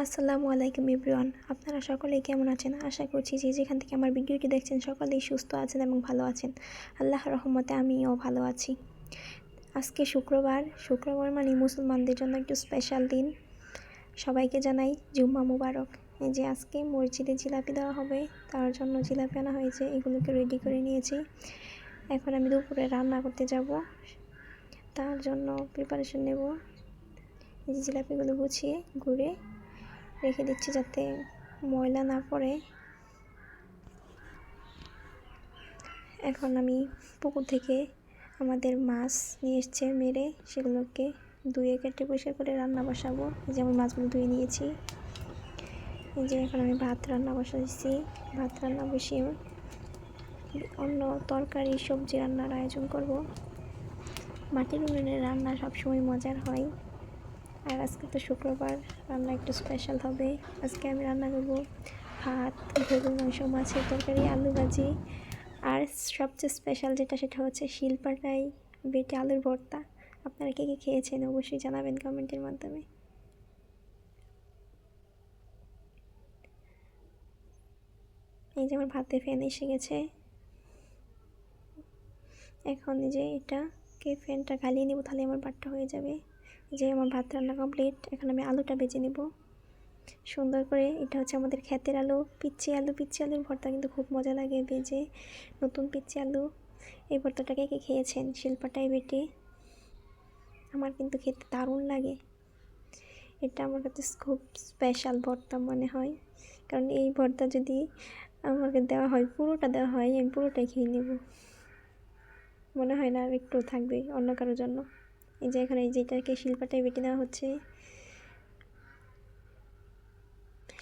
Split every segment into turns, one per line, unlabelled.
আসসালামু আলাইকুম ইব্রিয়ান আপনারা সকলেই কেমন আছেন? আশা করছি যে যেখান থেকে আমার ভিডিওটি দেখছেন, সকলেই সুস্থ আছেন এবং ভালো আছেন। আল্লাহ রহমতে আমিও ভালো আছি। আজকে শুক্রবার। শুক্রবার মানে মুসলমানদের জন্য একটু স্পেশাল দিন। সবাইকে জানাই জুম্মা মুবারক। এই যে আজকে মসজিদে জিলাপি দেওয়া হবে, তার জন্য জিলাপি আনা হয়েছে, এগুলোকে রেডি করে নিয়েছি। এখন আমি দুপুরে রান্না করতে যাব। তার জন্য প্রিপারেশন নেব। এই যে জিলাপিগুলো গুছিয়ে ঘুরে রেখে দিচ্ছি যাতে ময়লা না পড়ে। এখন আমি পুকুর থেকে আমাদের মাছ নিয়ে এসছে মেরে, সেগুলোকে ধুয়ে কেটে পরিষ্কার করে রান্না বসাবো। যেমন মাছগুলো ধুয়ে নিয়েছি। এই যে এখন আমি ভাত রান্না বসাইছি ভাত রান্না বসিয়ে অন্য তরকারি, সবজি রান্নার আয়োজন করব। মাটির উনুনের রান্না সবসময় মজার হয়। আর আজকে তো শুক্রবার, রান্না একটু স্পেশাল হবে। আজকে আমি রান্না করব ভাত গরুর মাংস, মাছের তরকারি, আলু ভাজি। আর সবচেয়ে স্পেশাল যেটা সেটা হচ্ছে শিলপাটাই বেটে আলুর ভর্তা। আপনারা কে কে খেয়েছেন অবশ্যই জানাবেন কমেন্টের মাধ্যমে। এই যে আমার ভাতে ফ্যান এসে গেছে। এখন যে এটাকে ফ্যানটা গালিয়ে নেব তাহলে আমার ভাতটা হয়ে যাবে। যে আমার ভাত রান্না কমপ্লিট এখন আমি আলুটা বেজে নেব। সুন্দর করে, এটা হচ্ছে আমাদের ক্ষেতের আলু পিচ্ছি আলু পিচ্ছি আলুর ভর্তা কিন্তু খুব মজা লাগে বেজে নতুন পিচ্ছি আলু। এই ভর্তাটাকে কে খেয়েছেন? শিল্পাটাই বেটে। আমার কিন্তু খেতে দারুণ লাগে। এটা আমার কাছে খুব স্পেশাল ভর্তা মনে হয়। কারণ এই ভর্তা যদি আমাকে দেওয়া হয়, পুরোটা দেওয়া হয়, আমি পুরোটাই খেয়ে নেব। মনে হয় না আর একটু থাকবে অন্য কারোর জন্য। এই যে এখানে যেটাকে শিল্পাটায় বেটে দেওয়া হচ্ছে।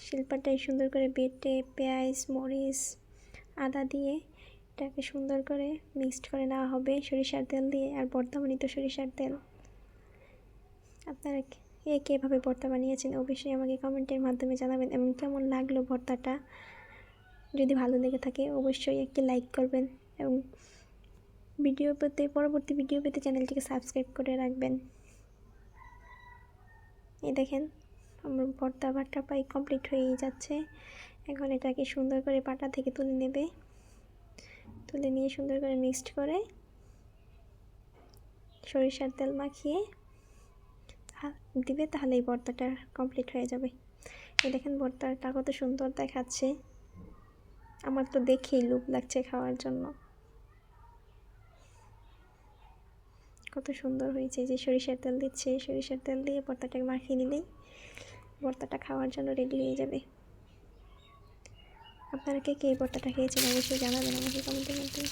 শিল্পাটাই সুন্দর করে বেটে পেঁয়াজ, মরিচ, আদা দিয়ে এটাকে সুন্দর করে মিক্সড করে নেওয়া হবে সরিষার তেল দিয়ে আর বর্তমানে তো সরিষার তেল। আপনারা কে কীভাবে ভর্তা বানিয়েছেন অবশ্যই আমাকে কমেন্টের মাধ্যমে জানাবেন এবং কেমন লাগল ভর্তাটা? যদি ভালো লেগে থাকে অবশ্যই একটি লাইক করবেন এবং ভিডিও পেতে, পরবর্তী ভিডিও পেতে চ্যানেলটিকে সাবস্ক্রাইব করে রাখবেন। এই দেখেন, আমার ভর্তা ভাতটা প্রায় কমপ্লিট হয়েই যাচ্ছে। এখন এটাকে সুন্দর করে পাটা থেকে তুলে নেবে। তুলে নিয়ে সুন্দর করে মিক্সড করে সরিষার তেল মাখিয়ে দিবে তাহলে এই ভর্তাটা কমপ্লিট হয়ে যাবে। এই দেখেন, ভর্তাটা কত সুন্দর দেখাচ্ছে। আমার তো দেখেই লোভ লাগছে খাওয়ার জন্য। কত সুন্দর হয়েছে যে সরিষার তেল দিচ্ছে, সরিষার তেল দিয়ে ভর্তাটাকে মাখিয়ে নিলেই ভর্তাটা খাওয়ার জন্য রেডি হয়ে যাবে। আপনারা কে কে এই ভর্তাটা খেয়েছেন অবশ্যই জানাবেন আমাকে কমেন্টের মধ্যে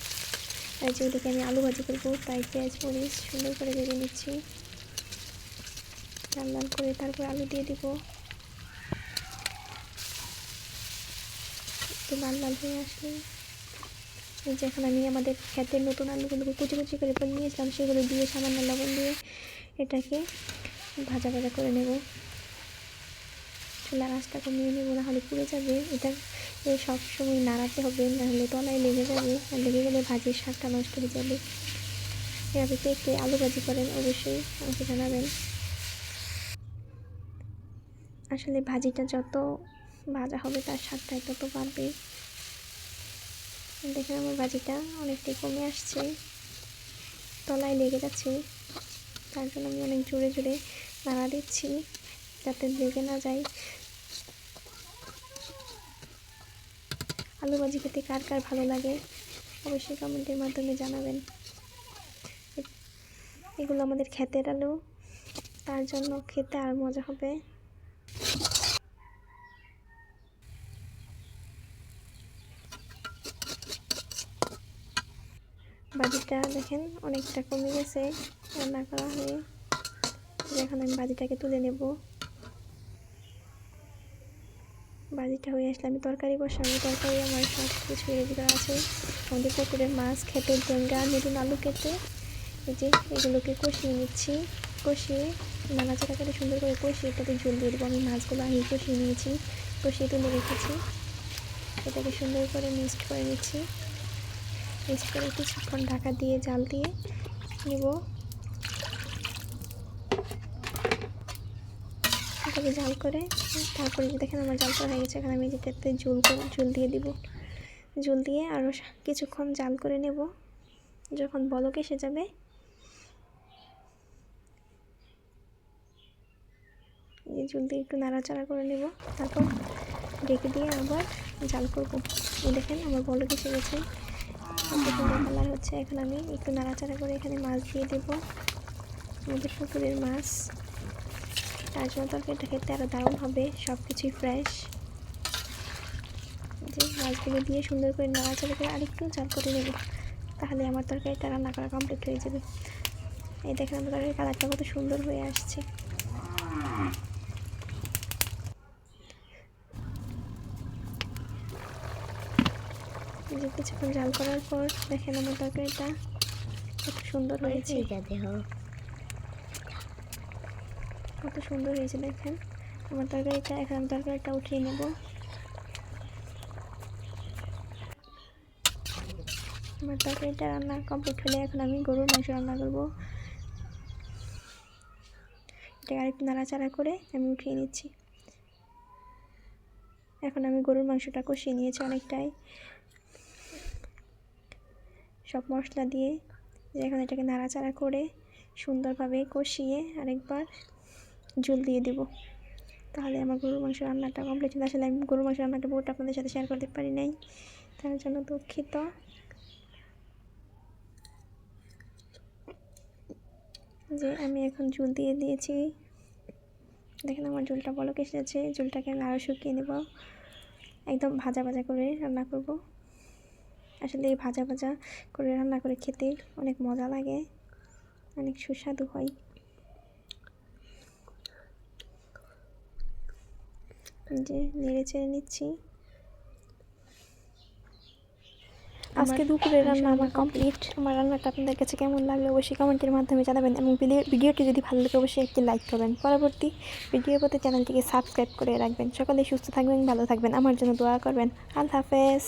আর যেদিকে আমি আলু ভাজি করব, তাই পেঁয়াজ মরিচ সুন্দর করে ভেজে নিচ্ছি। লাল লাল করে তারপর আলু দিয়ে দিব। একটু লাল লাল হয়ে আসলে এই যে এখন আমি আমাদের ক্ষেতের নতুন আলুগুলোকে কুচি কুচি করে পরে নিয়েছিলাম সেগুলো দিয়ে সামান্য লবণ দিয়ে এটাকে ভাজা ভাজা করে নেব। চুলার আঁচটা কমিয়ে নেব, নাহলে পুড়ে যাবে। এটা সব সময় নাড়াতে হবে, নাহলে তলায় লেগে যাবে আর লেগে গেলে ভাজির স্বাদটা নষ্ট হয়ে যাবে। এভাবে কে কে আলু ভাজি করেন অবশ্যই আমাকে জানাবেন। আসলে ভাজিটা যত ভাজা হবে তার স্বাদটা তত বাড়বে। দেখেন আমার ভাজিটা অনেকটাই কমে আসছে। তলায় লেগে যাচ্ছে। তার জন্য আমি অনেক জোরে জোরে নাড়া দিচ্ছি যাতে লেগে না যায়। আলু ভাজি খেতে কার কার ভালো লাগে অবশ্যই কমেন্টের মাধ্যমে জানাবেন। এগুলো আমাদের ক্ষেতের আলু। তার জন্য খেতে আর মজা হবে। বাজিটা দেখেন, অনেকটা কমে গেছে, রান্না করা হয়ে। এখন আমি বাজিটাকে তুলে নেব। বাজিটা হয়ে আসলে আমি তরকারি বসাবো। তরকারি আমার সব কিছু রেডি করা আছে। আমাদের পুকুরের মাছ খেতে ডেঙ্গা নতুন আলু কেটে এই যে এগুলোকে কষিয়ে নিচ্ছি। কষিয়ে নানাচাড়া করে সুন্দর করে কষিয়ে এটাতে ঝোল দিয়ে দেবো। আমি মাছগুলো আগে কষিয়ে নিয়েছি, কষিয়ে তুলে রেখেছি। এটাকে সুন্দর করে মিক্সড করে নিচ্ছি। মিক্সড করে কিছুক্ষণ ঢাকা দিয়ে জাল দিয়ে নিব। মাছটাকে জাল করে তারপরে দেখেন আমার জাল করা হয়ে গেছে, এখানে আমি যেটাতে ঝোল করে, ঝোল দিয়ে দিব। ঝোল দিয়ে আরও কিছুক্ষণ জাল করে নেব। যখন বলক এসে যাবে, এই ঝোল দিয়ে একটু নাড়াচাড়া করে নেব। তারপর ডেকে দিয়ে আবার জাল করব। দেখেন আমার বলক এসে গেছে। কালার হচ্ছে, এখন আমি একটু নাড়াচাড়া করে এখানে মাছ দিয়ে দেবো। আমাদের পুকুরের মাছ, তার জন্য তরকারিটা খেতে আরও দারুণ হবে সব কিছুই ফ্রেশ যে মাছগুলো দিয়ে সুন্দর করে নাড়াচাড়া করে আরেকটু জাল করে নেব, তাহলে আমার তরকারিটা রান্না করা কমপ্লিট হয়ে যাবে। এই দেখেন আমার তরকারির কালারটা কত সুন্দর হয়ে আসছে। যে কিছুক্ষণ জাল করার পর দেখেন আমার তরকারিটা। কত সুন্দর হয়েছে। কত সুন্দর হয়েছে দেখেন। আমার তরকারিটা এখন আমি তরকারিটা উঠিয়ে নেব। আমার তরকারিটা রান্না কমপ্লিট হলে এখন আমি গরুর মাংস রান্না করব। এটা আরেকটু নাড়াচাড়া করে আমি উঠিয়ে নিচ্ছি। এখন আমি গরুর মাংসটা কষিয়ে নিয়েছি অনেকটাই। সব মশলা দিয়ে এখন এটাকে নাড়াচাড়া করে সুন্দরভাবে কষিয়ে আরেকবার ঝোল দিয়ে দেবো। তাহলে আমার গরুর মাংস রান্নাটা কমপ্লিট হয়ে আসলে আমি গরুর মাংস রান্নাটা পুরোটা আপনাদের সাথে শেয়ার করতে পারি নাই। তার জন্য দুঃখিত। যে আমি এখন ঝোল দিয়ে দিয়েছি। দেখেন আমার ঝোলটা বলক এসেছে ঝোলটাকে আমি আরও শুকিয়ে নেব। একদম ভাজা ভাজা করে রান্না করব। আসলে এই ভাজা ভাজা করে রান্না করে খেতে অনেক মজা লাগে অনেক সুস্বাদু হয়। যে নেড়ে চেড়ে নিচ্ছি। আজকে দুপুরের রান্না আমার কমপ্লিট আমার রান্নাটা আপনাদের কাছে কেমন লাগল অবশ্যই কমেন্টের মাধ্যমে জানাবেন এবং ভিডিওটি যদি ভালো লাগে অবশ্যই একটি লাইক করবেন। পরবর্তী ভিডিও প্রতি চ্যানেলটিকে সাবস্ক্রাইব করে রাখবেন। সকলে সুস্থ থাকবেন ভালো থাকবেন। আমার জন্য দোয়া করবেন। আল্লাহ হাফেজ।